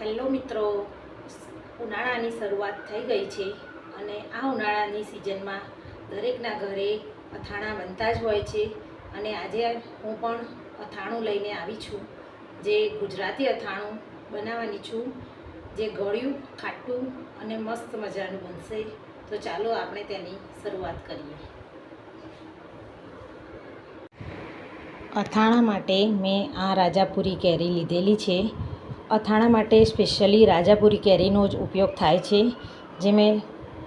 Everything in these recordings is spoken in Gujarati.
હેલો મિત્રો ઉનાળાની શરૂઆત થઈ ગઈ છે અને આ ઉનાળાની સિઝનમાં દરેકના ઘરે અથાણાં બનતા જ હોય છે અને આજે હું પણ અથાણું લઈને આવી છું, જે ગુજરાતી અથાણું બનાવવાની છું, જે ગળ્યું, ખાટું અને મસ્ત મજાનું બનશે. તો ચાલો આપણે તેની શરૂઆત કરીએ. અથાણા માટે મેં આ રાજાપુરી કેરી લીધેલી છે. અથાણા માટે સ્પેશિયલી રાજાપુરી કેરીનો જ ઉપયોગ થાય છે, જે મેં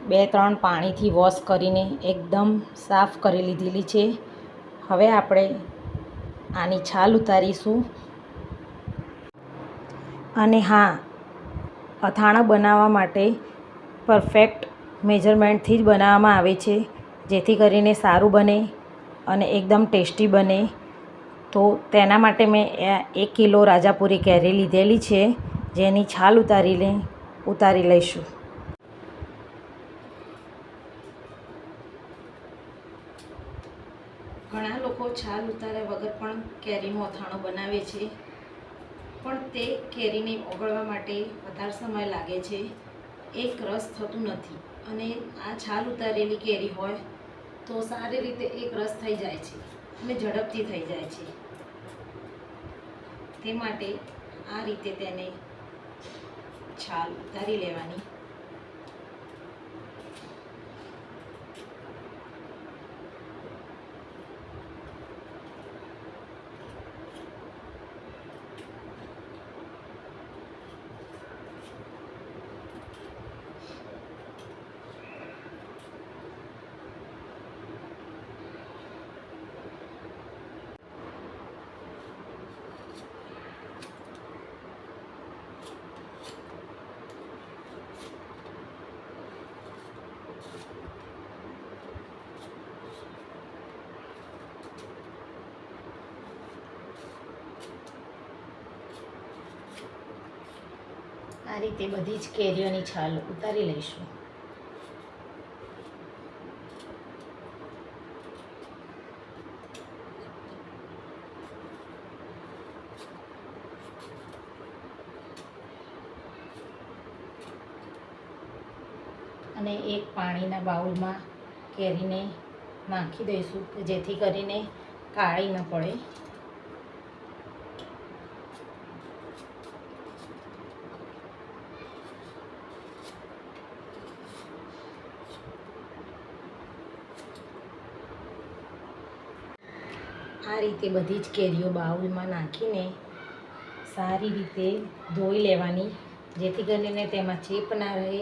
બે ત્રણ પાણીથી વોશ કરીને એકદમ સાફ કરી લીધેલી છે. હવે આપણે આની છાલ ઉતારીશું. અને હા, અથાણા બનાવવા માટે પરફેક્ટ મેજરમેન્ટથી જ બનાવવામાં આવે છે, જેથી કરીને સારું બને અને એકદમ ટેસ્ટી બને. તો તેના માટે મેં એક કિલો રાજાપુરી કેરી લીધેલી છે, જેની છાલ ઉતારીને ઉતારી લઈશું. ઘણા લોકો છાલ ઉતાર્યા વગર પણ કેરીનું અથાણું બનાવે છે, પણ તે કેરીને ઓગળવા માટે વધારે સમય લાગે છે. એક રસ થતું નથી અને આ છાલ ઉતારેલી કેરી હોય તો સારી રીતે એક રસ થઈ જાય છે અને ઝડપથી થઈ જાય છે. તે માટે આ રીતે તેને છાલ ઉતારી લેવાની. આ રીતે બધી જ કેરીઓની છાલ ઉતારી લઈશું. અને એક પાણીના બાઉલમાં કેરીને નાખી દઈશું જેથી કરીને કાળી ન પડે આ રીતે બધી જ કેરીઓ બાઉલમાં નાખીને સારી રીતે ધોઈ લેવાની, જેથી કરીને તેમાં ચેપ ના રહે.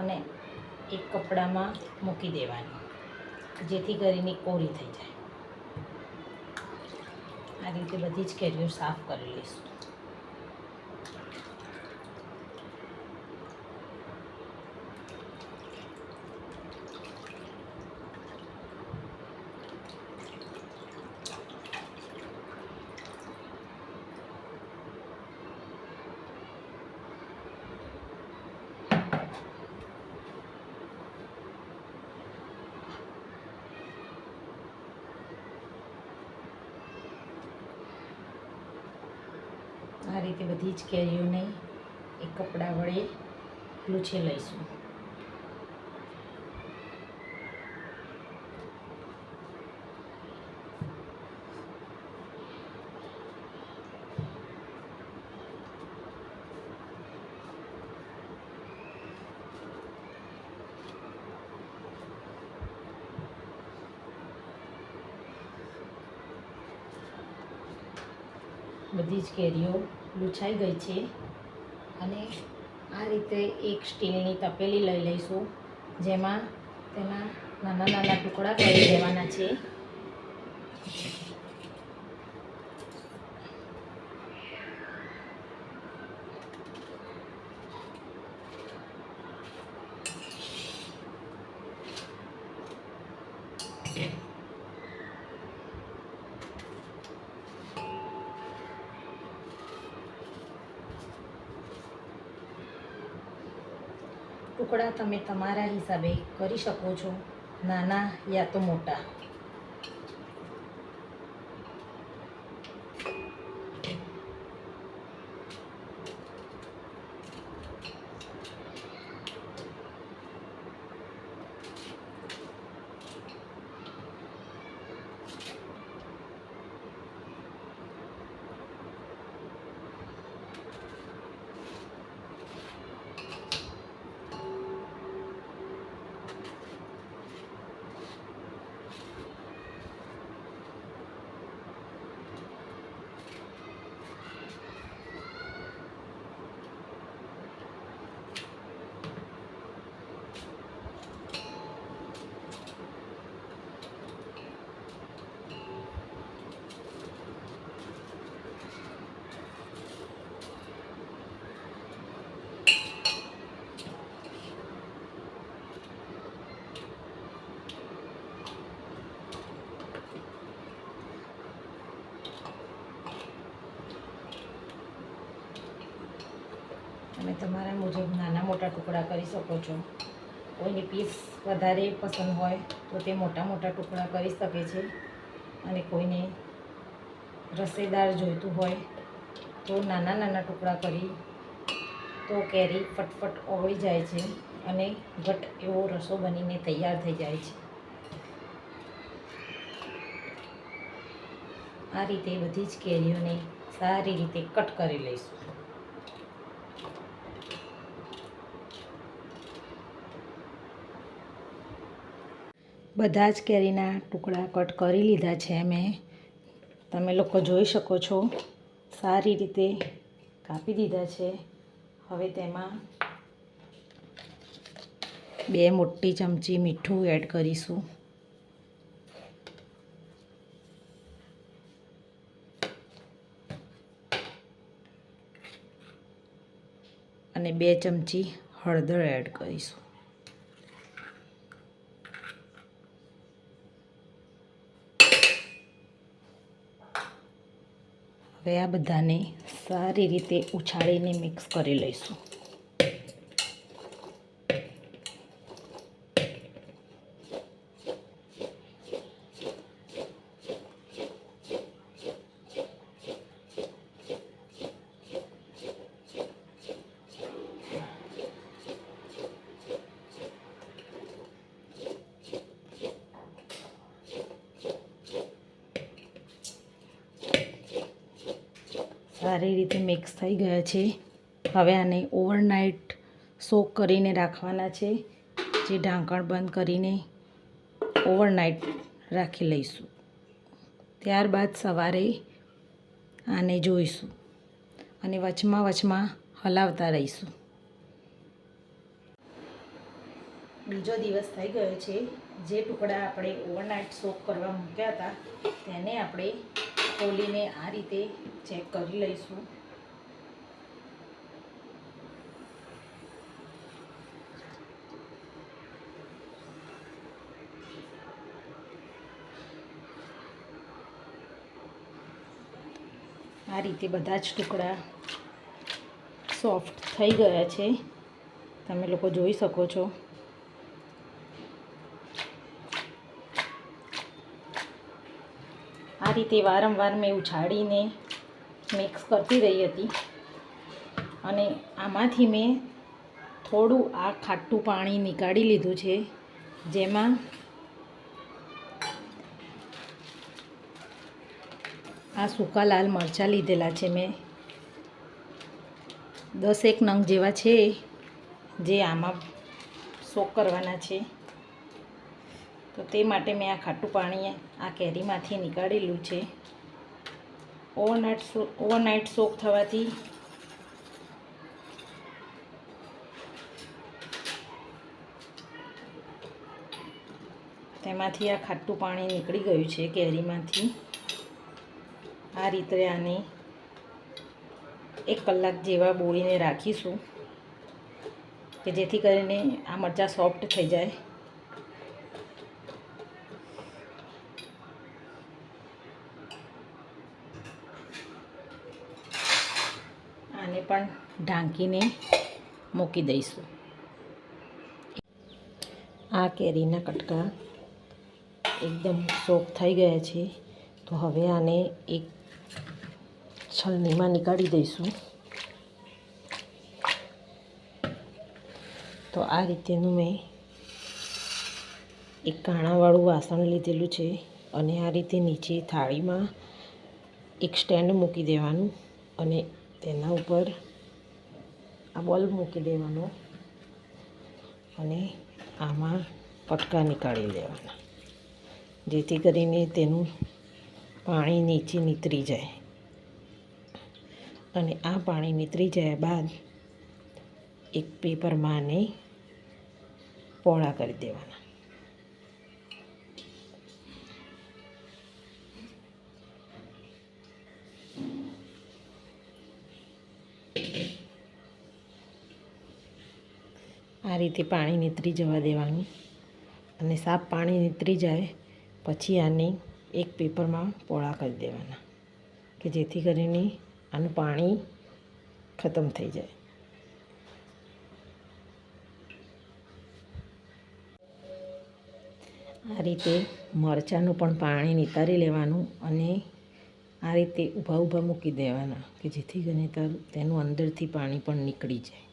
અને એક કપડામાં મૂકી દેવાની, જેથી કરીને કોરી થઈ જાય. આ રીતે બધી જ કેરીઓ સાફ કરી લઈશું આ રીતે બધી જ કેરીઓને એક કપડા વડે લૂછી લઈશું. બધી જ કેરીઓ લૂછાઈ ગઈ છે. અને આ રીતે એક સ્ટીલની તપેલી લઈ લઈશું, જેમાં તેના નાના નાના ટુકડા કરી દેવાના છે ટુકડા તમે તમારા હિસાબે કરી શકો છો. નાના યા તો મોટા અને તમારા મુજબ નાના મોટા ટુકડા કરી શકો છો. કોઈને પીસ વધારે પસંદ હોય તો તે મોટા મોટા ટુકડા કરી શકે છે. અને કોઈને રસેદાર જોઈતું હોય તો નાના નાના ટુકડા કરી તો કેરી ફટફટ ઓગળી જાય છે અને ઘટ એવો રસો બનીને તૈયાર થઈ જાય છે. આ રીતે બધી જ કેરીઓને સારી રીતે કટ કરી લઈશું. બધા જ કેરીના ટુકડા કટ કરી લીધા છે મેં તમે લોકો જોઈ શકો છો, સારી રીતે કાપી દીધા છે. હવે તેમાં બે મોટી ચમચી મીઠું એડ કરીશું. અને બે ચમચી હળદર એડ કરીશું. હવે આ બધાને સારી રીતે ઉછાળીને મિક્સ કરી લઈશું સારી રીતે મિક્સ થઈ ગયા છે. હવે આને ઓવરનાઇટ સોક કરીને રાખવાના છે. જે ઢાંકણ બંધ કરીને ઓવરનાઇટ રાખી લઈશું. ત્યારબાદ સવારે આને જોઈશું અને વચમાં વચમાં હલાવતા રહીશું. બીજો દિવસ થઈ ગયો છે. જે ટુકડા આપણે ઓવરનાઇટ સોક કરવા મૂક્યા હતા, તેને આપણે ખોલીને આ રીતે ચેક કરી લઈશું. આ રીતે બધા જ ટુકડા સોફ્ટ થઈ ગયા છે. તમે લોકો જોઈ શકો છો. આ રીતે વારંવાર મેં ઉછાળીને મિક્સ કરતી રહી હતી. અને આમાંથી મેં થોડું આ ખાટું પાણી નીકાળી લીધું છે, જેમાં આ સૂકા લાલ મરચાં લીધેલા છે મેં. દસેક નંગ જેવા છે જે આમાં સોક કરવાના છે. તો તે માટે મેં આ ખાટું પાણી આ કેરીમાંથી નીકાળેલું છે. ઓવરનાઇટ ઓવરનાઇટ સોક થવાથી તેમાંથી આ ખાટું પાણી નીકળી ગયું છે કેરીમાંથી. આ રીતે આને એક કલાક જેવા બોળીને રાખીશું કે જેથી કરીને આ મરચાં સોફ્ટ થઈ જાય. આને પણ ઢાંકીને મૂકી દઈશું. આ કેરીના કટકા એકદમ સોફ થઈ ગયા છે. તો હવે આને એક છલનીમાં નીકાળી દઈશું. તો આ રીતેનું મેં એક કાણાવાળું વાસણ લીધેલું છે અને આ રીતે નીચે થાળીમાં એક સ્ટેન્ડ મૂકી દેવાનું અને તેના ઉપર આ બલ્બ મૂકી દેવાનો અને આમાં પટકા નીકાળી દેવાના. જેથી કરીને તેનું પાણી નીચે નીતરી જાય. અને આ પાણી નીતરી જાય બાદ એક પેપરમાં આને પોળા કરી દેવાના. આ રીતે પાણી નીતરી જવા દેવાનું અને સાફ પાણી નીતરી જાય પછી આને એક પેપરમાં પોળા કરી દેવાના, કે જેથી કરીને અને પાણી ખતમ થઈ જાય. આ રીતે મરચાંનું પણ પાણી નિતારી લેવાનું અને આ રીતે ઊભા ઊભા મૂકી દેવાના કે જેથી કરીને તેનું અંદરથી પાણી પણ નીકળી જાય.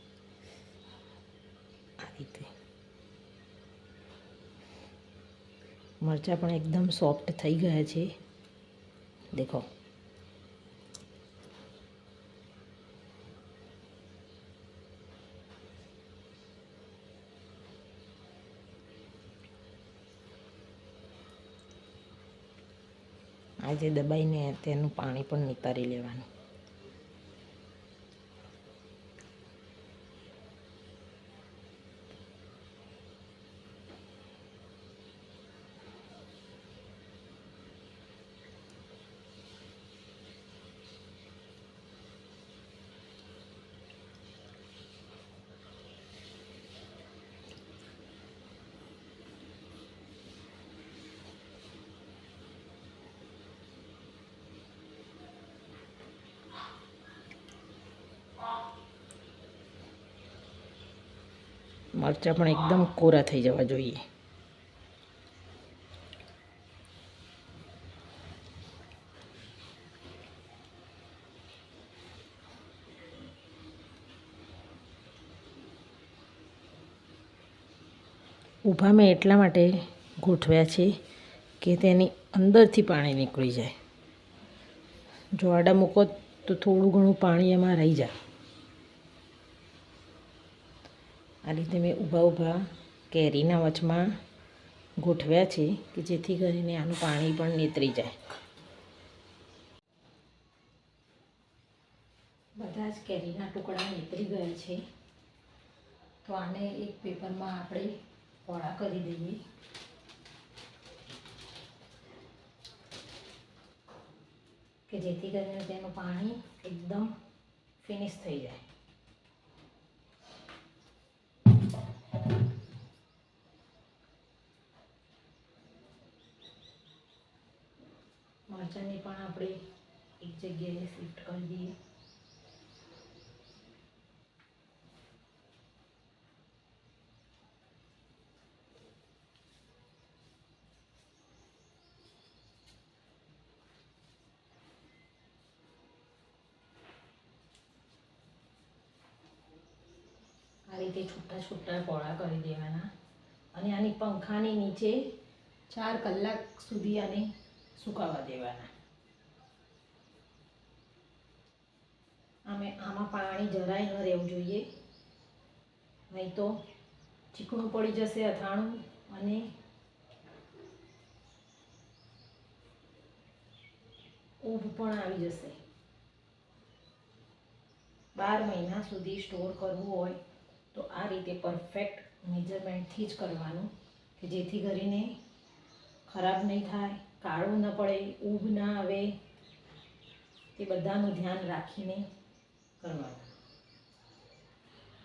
આ રીતે. મરચાં પણ એકદમ સોફ્ટ થઈ ગયા છે. દેખો. આજે દબાઈને તેનું પાણી પણ નિતારી લેવાનું. મરચાં પણ એકદમ કોરા થઈ જવા જોઈએ. ઊભા મેં એટલા માટે ગોઠવ્યા છે કે તેની અંદરથી પાણી નીકળી જાય. જો આડા મૂકો તો થોડું ઘણું પાણી એમાં રહી જાય. આ રીતે મેં ઊભા ઊભા કેરીના વચમાં ગોઠવ્યા છે કે જેથી કરીને આનું પાણી પણ નીતરી જાય. બધા જ કેરીના ટુકડા નીતરી ગયા છે. તો આને એક પેપરમાં આપણે પોળા કરી દઈએ. કે જેથી કરીને તેનું પાણી એકદમ ફિનિશ થઈ જાય. મરચાંની પણ આપણે એક જગ્યાએ શિફ્ટ કરી દઈએ. આ રીતે છૂટા છૂટા પોળા કરી દેવાના. અને આની પંખાની નીચે ચાર કલાક સુધી આને સુકાવા દેવાના. આમે આમાં પાણી જરાય ન રહેવું જોઈએ. નહીં તો ચીકણું પડી જશે, અથાણું અને ઊભ પણ આવી જશે. બાર મહિના સુધી સ્ટોર કરવું હોય તો આ રીતે પરફેક્ટ મેજરમેન્ટથી જ કરવાનું કે જેથી કરીને ખરાબ નહીં થાય, કાળું ન પડે, ઊભ ના આવે. તે બધાનું ધ્યાન રાખીને કરવાનું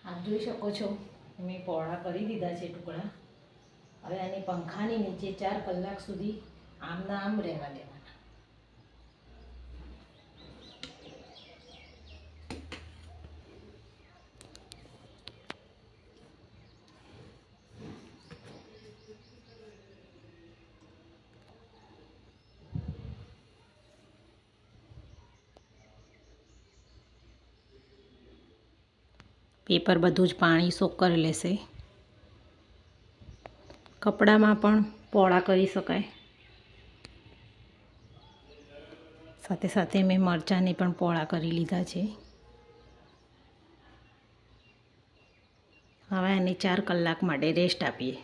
આપ જોઈ શકો છો, મેં પહોળા કરી દીધા છે ટુકડા. હવે આને પંખાની નીચે ચાર કલાક સુધી આમના આમ રહેવા દેવાના પેપર બધું જ પાણી સોક કરી લેશે. કપડામાં પણ પોળા કરી શકાય. સાથે સાથે મેં મરચાંની પણ પોળા કરી લીધા છે. હવે એને ચાર કલાક માટે રેસ્ટ આપીએ.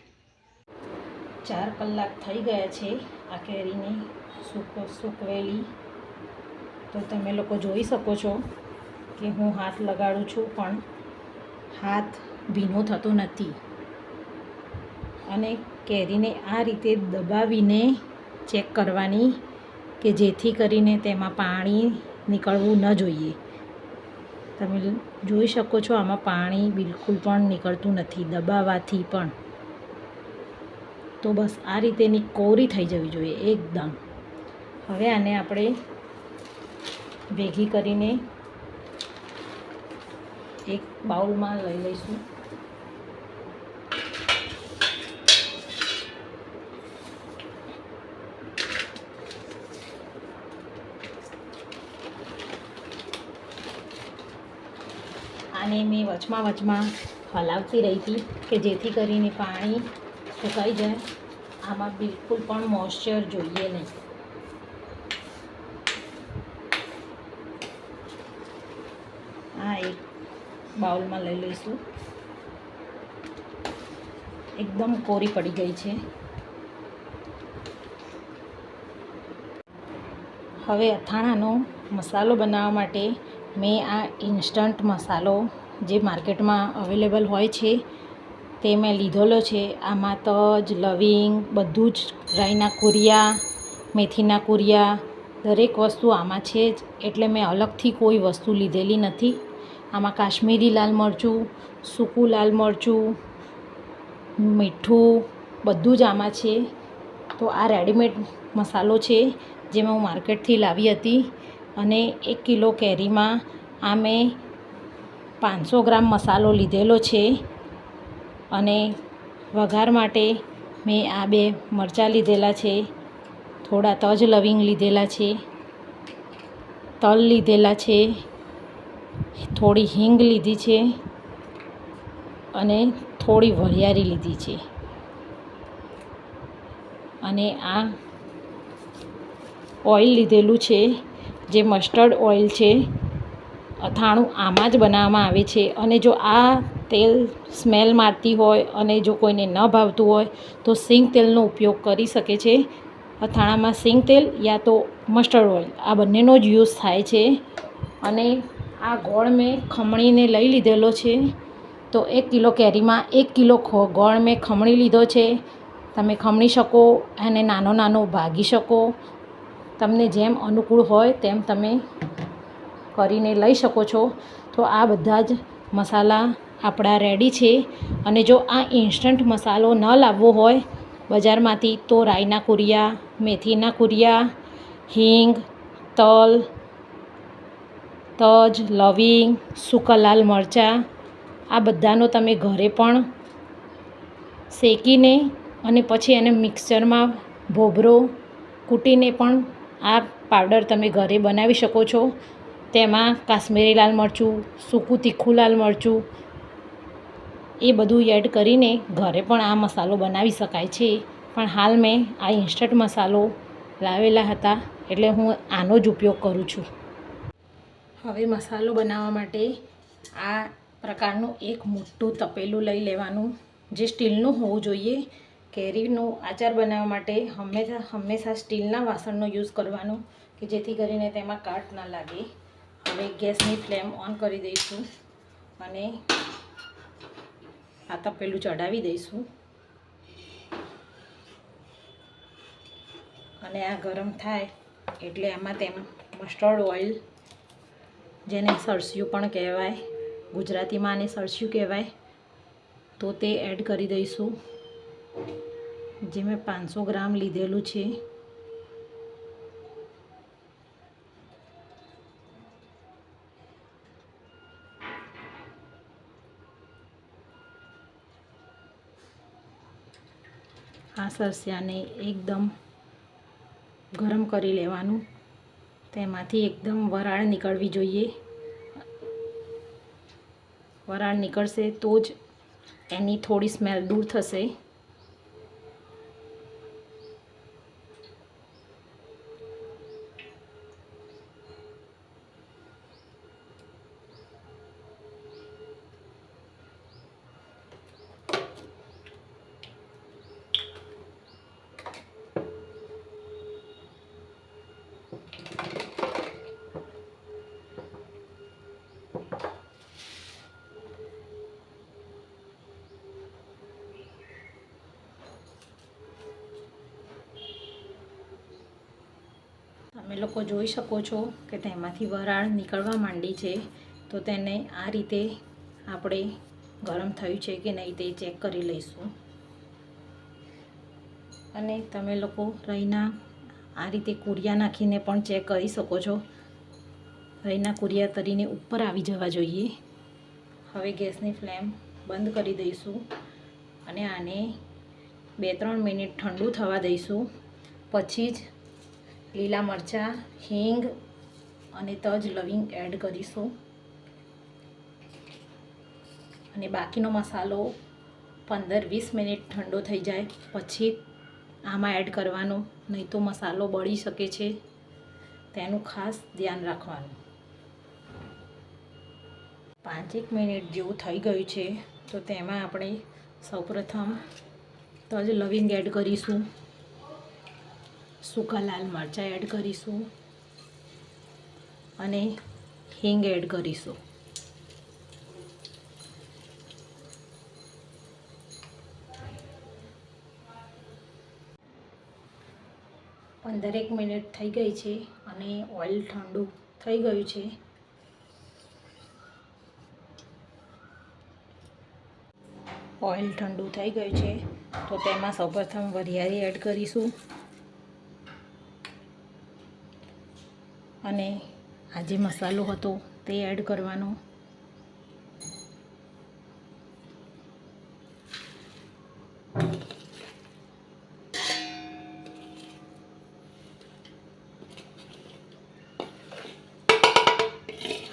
ચાર કલાક થઈ ગયા છે આ કેરીને સૂકો, સૂકવેલી. તો તમે લોકો જોઈ શકો છો કે હું હાથ લગાડું છું પણ હાથ ભીનો થતો નથી. અને કેરીને આ રીતે દબાવીને ચેક કરવાની કે જેથી કરીને તેમાં પાણી નીકળવું ન જોઈએ. તમે જોઈ શકો છો આમાં પાણી બિલકુલ પણ નીકળતું નથી દબાવવાથી પણ. તો બસ આ રીતેની કોરી થઈ જવી જોઈએ, એકદમ. હવે આને આપણે ભેગી કરીને એક બાઉલમાં લઈ લઈશું. આને મેં વચમાં વચમાં હલાવતી રહી હતી કે જેથી કરીને પાણી સુકાઈ જાય. આમાં બિલકુલ પણ મોઇશ્ચર જોઈએ નહીં. આ એક બાઉલમાં લઈ લઈશું. એકદમ કોરી પડી ગઈ છે. હવે અથાણાનો મસાલો બનાવવા માટે મેં આ ઇન્સ્ટન્ટ મસાલો જે માર્કેટમાં અવેલેબલ હોય છે, તે મેં લીધેલો છે. આમાં તજ લવિંગ, બધું જ રાઈના કુરિયા, મેથીના કુરિયા, દરેક વસ્તુ આમાં છે જ. એટલે મેં અલગથી કોઈ વસ્તુ લીધેલી નથી. આમાં કાશ્મીરી લાલ મરચું, સૂકું લાલ મરચું, મીઠું, બધું જ આમાં છે. તો આ રેડીમેડ મસાલો છે જે મેં હું માર્કેટથી લાવી હતી. અને એક કિલો કેરીમાં આ મેં પાંચસો ગ્રામ મસાલો લીધેલો છે. અને વઘાર માટે મેં આ બે મરચાં લીધેલા છે. થોડા તજ લવિંગ લીધેલા છે. તલ લીધેલા છે. થોડી હિંગ લીધી છે અને થોડી વરિયાળી લીધી છે. અને આ ઓઇલ લીધેલું છે, જે મસ્ટર્ડ ઓઇલ છે. અથાણું આમાં જ બનાવવામાં આવે છે. અને જો આ તેલ સ્મેલ મારતી હોય અને જો કોઈને ન ભાવતું હોય, તો સિંગ તેલનો ઉપયોગ કરી શકે છે. અથાણામાં સિંગ તેલ યા તો મસ્ટર્ડ ઓઇલ, આ બંનેનો જ યુઝ થાય છે. અને આ ગોળ મેં ખમણીને લઈ લીધેલો છે. તો એક કિલો કેરીમાં એક કિલો ગોળ મેં ખમણી લીધો છે. તમે ખમણી શકો અને નાનો નાનો ભાગી શકો. તમને જેમ અનુકૂળ હોય તેમ તમે કરીને લઈ શકો છો. તો આ બધા જ મસાલા આપણા રેડી છે. અને જો આ ઇન્સ્ટન્ટ મસાલો ન લાવવો હોય બજારમાંથી તો રાઈના કુરિયા, મેથીના કુરિયા, હિંગ, તલ તજ, લવિંગ, સૂકા લાલ મરચાં, આ બધાનો તમે ઘરે પણ શેકીને અને પછી એને મિક્સરમાં ભોભરો કૂટીને પણ આ પાવડર તમે ઘરે બનાવી શકો છો. તેમાં કાશ્મીરી લાલ મરચું, સૂકું તીખું લાલ મરચું, એ બધું એડ કરીને ઘરે પણ આ મસાલો બનાવી શકાય છે. પણ હાલ મેં આ ઇન્સ્ટન્ટ મસાલો લાવેલા હતા એટલે હું આનો જ ઉપયોગ કરું છું. હવે મસાલો બનાવવા માટે આ પ્રકારનું એક મોટું તપેલું લઈ લેવાનું. જે સ્ટીલનું હોવું જોઈએ. કેરીનું આચાર બનાવવા માટે હંમેશા હંમેશા સ્ટીલના વાસણનો યુઝ કરવાનો, કે જેથી કરીને તેમાં કાટ ના લાગે. હવે ગેસની ફ્લેમ ઓન કરી દઈશું અને આ તપેલું ચડાવી દઈશું. અને આ ગરમ થાય એટલે આમાં તેમ મસ્ટર્ડ ઓઇલ જેને સરસ્યું પણ કહેવાય ગુજરાતીમાં આને સરસ્યું કહેવાય, તો તે એડ કરી દઈશું. જે મેં પાંચસો ગ્રામ લીધેલું છે. આ સરસ્યાને એકદમ ગરમ કરી લેવાનું. તેમાંથી એકદમ વરાળ નીકળવી જોઈએ. વરાળ નીકળશે તો જ એની થોડી સ્મેલ દૂર થશે તમે લોકો જોઈ શકો છો કે તેમાંથી વરાળ નીકળવા માંડી છે, તો તેને આ રીતે આપણે ગરમ થયું છે કે નહીં તે ચેક કરી લઈશું. અને તમે લોકો રહીના આ રીતે કુરિયા નાખીને પણ ચેક કરી શકો છો. રહીના કુરિયા તરીને ઉપર આવી જવા જોઈએ. હવે ગેસની ફ્લેમ બંધ કરી દઈશું અને આને બે ત્રણ મિનિટ ઠંડુ થવા દઈશું. પછી જ લીલા મરચાં, હિંગ અને તજ લવિંગ એડ કરીશું. અને બાકીનો મસાલો પંદર વીસ મિનિટ ઠંડો થઈ જાય, પછી આમાં એડ કરવાનો, નહીં તો મસાલો બળી શકે છે. તેનું ખાસ ધ્યાન રાખવાનું. પાંચેક મિનિટ જેવું થઈ ગયું છે, તો તેમાં આપણે સૌપ્રથમ તજ લવિંગ એડ કરીશું. સૂકા લાલ મરચાં એડ કરીશું અને હિંગ એડ કરીશું. પંદરેક મિનિટ થઈ ગઈ છે અને ઓઇલ ઠંડુ થઈ ગયું છે. ઓઇલ ઠંડુ થઈ ગયું છે તો તેમાં સૌપ્રથમ વરિયાળી એડ કરીશું. અને આ જે મસાલો હતો તે એડ કરવાનો.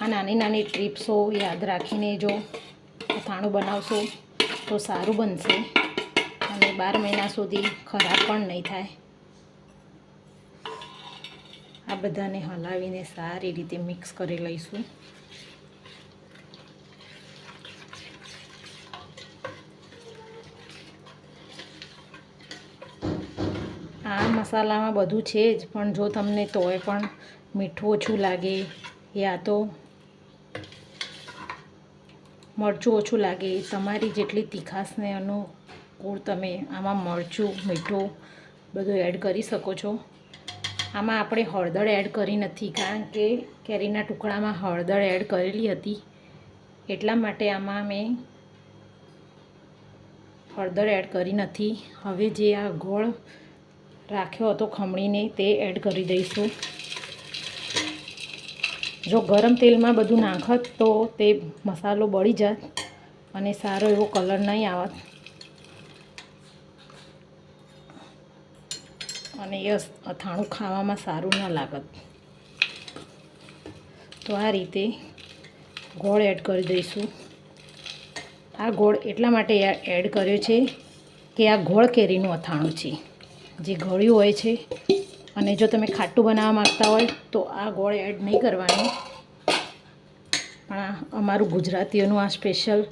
આ નાની નાની ટ્રીપ્સો યાદ રાખીને જો અથાણું બનાવશો તો સારું બનશે અને બાર મહિના સુધી ખરાબ પણ નહીં થાય. આ બધાને હલાવીને સારી રીતે મિક્સ કરી લઈશું. આ મસાલામાં બધું છે જ, પણ જો તમને તોય પણ મીઠું ઓછું લાગે યા તો મરચું ઓછું લાગે તમારી જેટલી તીખાશને અનુકૂળ તમે આમાં મરચું, મીઠું બધું એડ કરી શકો છો. આમાં આપણે હળદર એડ કરી નથી, કારણ કે કેરીના ટુકડામાં હળદર એડ કરેલી હતી. એટલા માટે આમાં મેં હળદર એડ કરી નથી. હવે જે આ ગોળ રાખ્યો હતો ખમણીને તે એડ કરી દઈશું. જો ગરમ તેલમાં બધું નાખત તો તે મસાલો બળી જાત અને સારો એવો કલર નહીં આવત. અને એ અથાણું ખાવામાં સારું ન લાગત. તો આ રીતે ગોળ એડ કરી દઈશું. આ ગોળ એટલા માટે એડ કર્યો છે કે આ ગોળ કેરીનું અથાણું છે. જે ગળ્યું હોય છે. અને જો તમે ખાટું બનાવવા માગતા હોય તો આ ગોળ એડ નહીં કરવાનું. પણ અમારું ગુજરાતીઓનું આ સ્પેશિયલ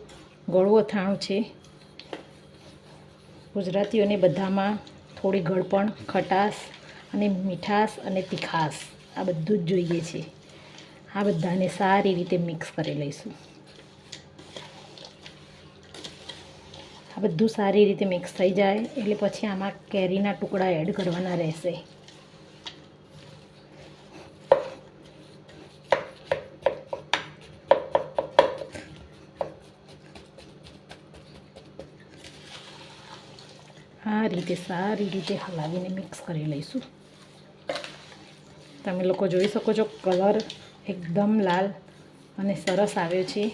ગોળું અથાણું છે. ગુજરાતીઓને બધામાં થોડી ગળપણ, ખટાશ અને મીઠાશ અને તીખાશ. આ બધું જ જોઈએ છે આ બધાને સારી રીતે મિક્સ કરી લઈશું. આ બધું સારી રીતે મિક્સ થઈ જાય એટલે પછી આમાં કેરીના ટુકડા એડ કરવાના રહેશે. આ રીતે સારી રીતે હલાવીને મિક્સ કરી લઈશું. તમે લોકો જોઈ શકો છો કલર એકદમ લાલ અને સરસ આવ્યો છે.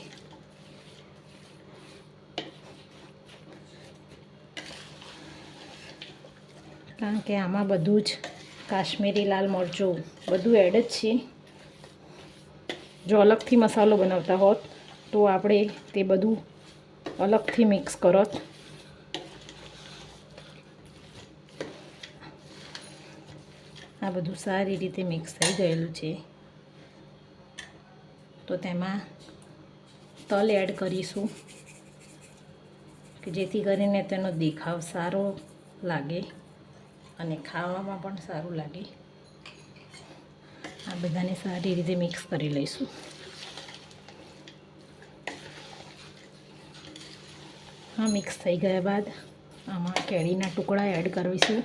કારણ કે આમાં બધું જ કાશ્મીરી લાલ મરચું બધું એડ જ છે. જો અલગથી મસાલો બનાવતા હોત તો આપણે તે બધું અલગથી મિક્સ કરત. આ બધું સારી રીતે મિક્સ થઈ ગયેલું છે. તો તેમાં તલ એડ કરીશું, કે જેથી કરીને તેનો દેખાવ સારો લાગે અને ખાવામાં પણ સારું લાગે. આ બધાને સારી રીતે મિક્સ કરી લઈશું. હા મિક્સ થઈ ગયા બાદ આમાં કેળીના ટુકડા એડ કરીશું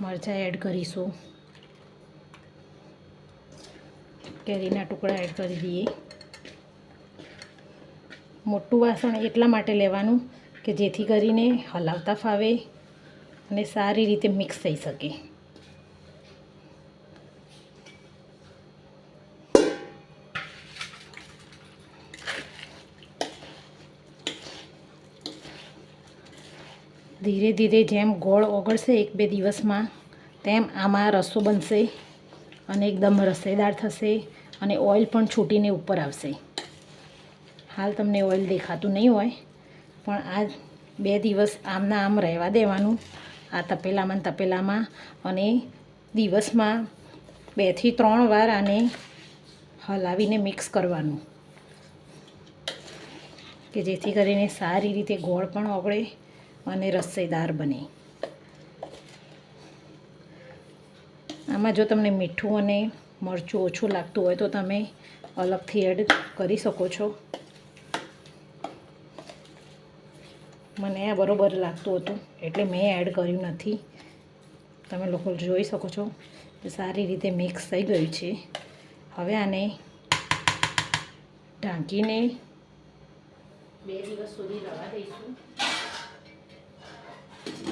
મરચાં એડ કરીશું. કેરીના ટુકડા એડ કરી દઈએ. મોટું વાસણ એટલા માટે લેવાનું કે જેથી કરીને હલાવતા ફાવે અને સારી રીતે મિક્સ થઈ શકે. ધીરે ધીરે જેમ ગોળ ઓગળશે એક બે દિવસમાં, તેમ આમાં રસો બનશે અને એકદમ રસેદાર થશે અને ઓઇલ પણ છૂટીને ઉપર આવશે. હાલ તમને ઓઇલ દેખાતું નહીં હોય, પણ આ બે દિવસ આમના આમ રહેવા દેવાનું, આ તપેલામાં તપેલામાં અને દિવસમાં બેથી ત્રણ વાર આને હલાવીને મિક્સ કરવાનું, કે જેથી કરીને સારી રીતે ગોળ પણ ઓગળે અને રસ્સેદાર બને. આમાં જો તમને મીઠું અને મરચું ઓછું લાગતું હોય તો તમે અલગથી એડ કરી શકો છો. મને આ બરોબર લાગતું હતું, એટલે મેં એડ કર્યું નથી. તમે લોકો જોઈ શકો છો સારી રીતે મિક્સ થઈ ગયું છે. હવે આને ઢાંકીને બે દિવસ સુધી રવા દઈશું.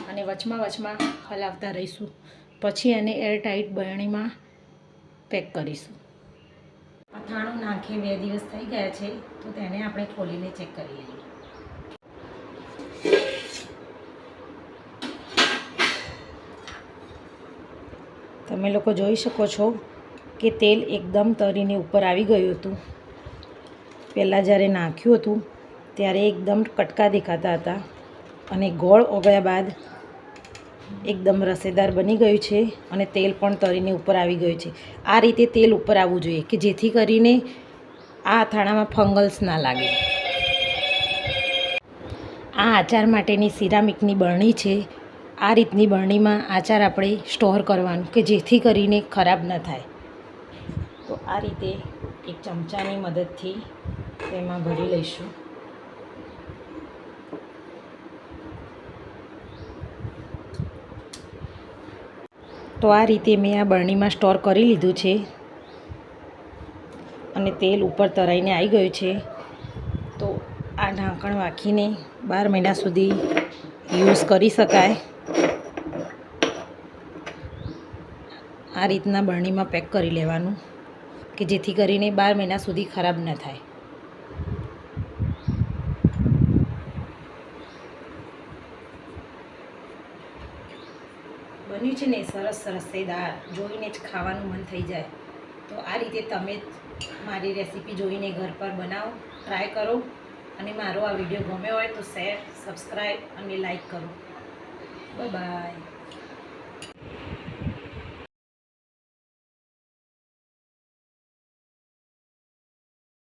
અને વચમાં વચમાં હલાવતા રહીશું. પછી એને એરટાઈટ બરણીમાં પેક કરીશું. અથાણું નાખે બે દિવસ થઈ ગયા છે, તો તેને આપણે ખોલીને ચેક કરી લઈએ. તમે લોકો જોઈ શકો છો કે તેલ એકદમ તરીને ઉપર આવી ગયું હતું. પહેલાં જ્યારે નાખ્યું હતું, ત્યારે એકદમ કટકા દેખાતા હતા અને ગોળ ઓગળ્યા બાદ એકદમ રસેદાર બની ગયું છે અને તેલ પણ તરીને ઉપર આવી ગયું છે. આ રીતે તેલ ઉપર આવવું જોઈએ કે જેથી કરીને આ અથાણામાં ફંગલ્સ ના લાગે. આ આચાર માટેની સિરામિકની બરણી છે. આ રીતની બરણીમાં આચાર આપણે સ્ટોર કરવાનું કે જેથી કરીને ખરાબ ન થાય. તો આ રીતે એક ચમચાની મદદથી તેમાં ભરી લઈશું. તો આ રીતે મેં આ બરણીમાં સ્ટોર કરી લીધું છે. અને તેલ ઉપર તરાઈને આવી ગયું છે. તો આ ઢાંકણ વાંખીને બાર મહિના સુધી યુઝ કરી શકાય. આ રીતના બરણીમાં પેક કરી લેવાનું, કે જેથી કરીને બાર મહિના સુધી ખરાબ ન થાય. છે ને સરસ રસેદાર જોઈને જ ખાવાનું મન થઈ જાય. તો આ રીતે તમે મારી રેસીપી જોઈને ઘર પર બનાવો ટ્રાય કરો. અને મારો આ વીડિયો ગમ્યો હોય તો શેર સબસ્ક્રાઈબ અને લાઈક કરો. બાય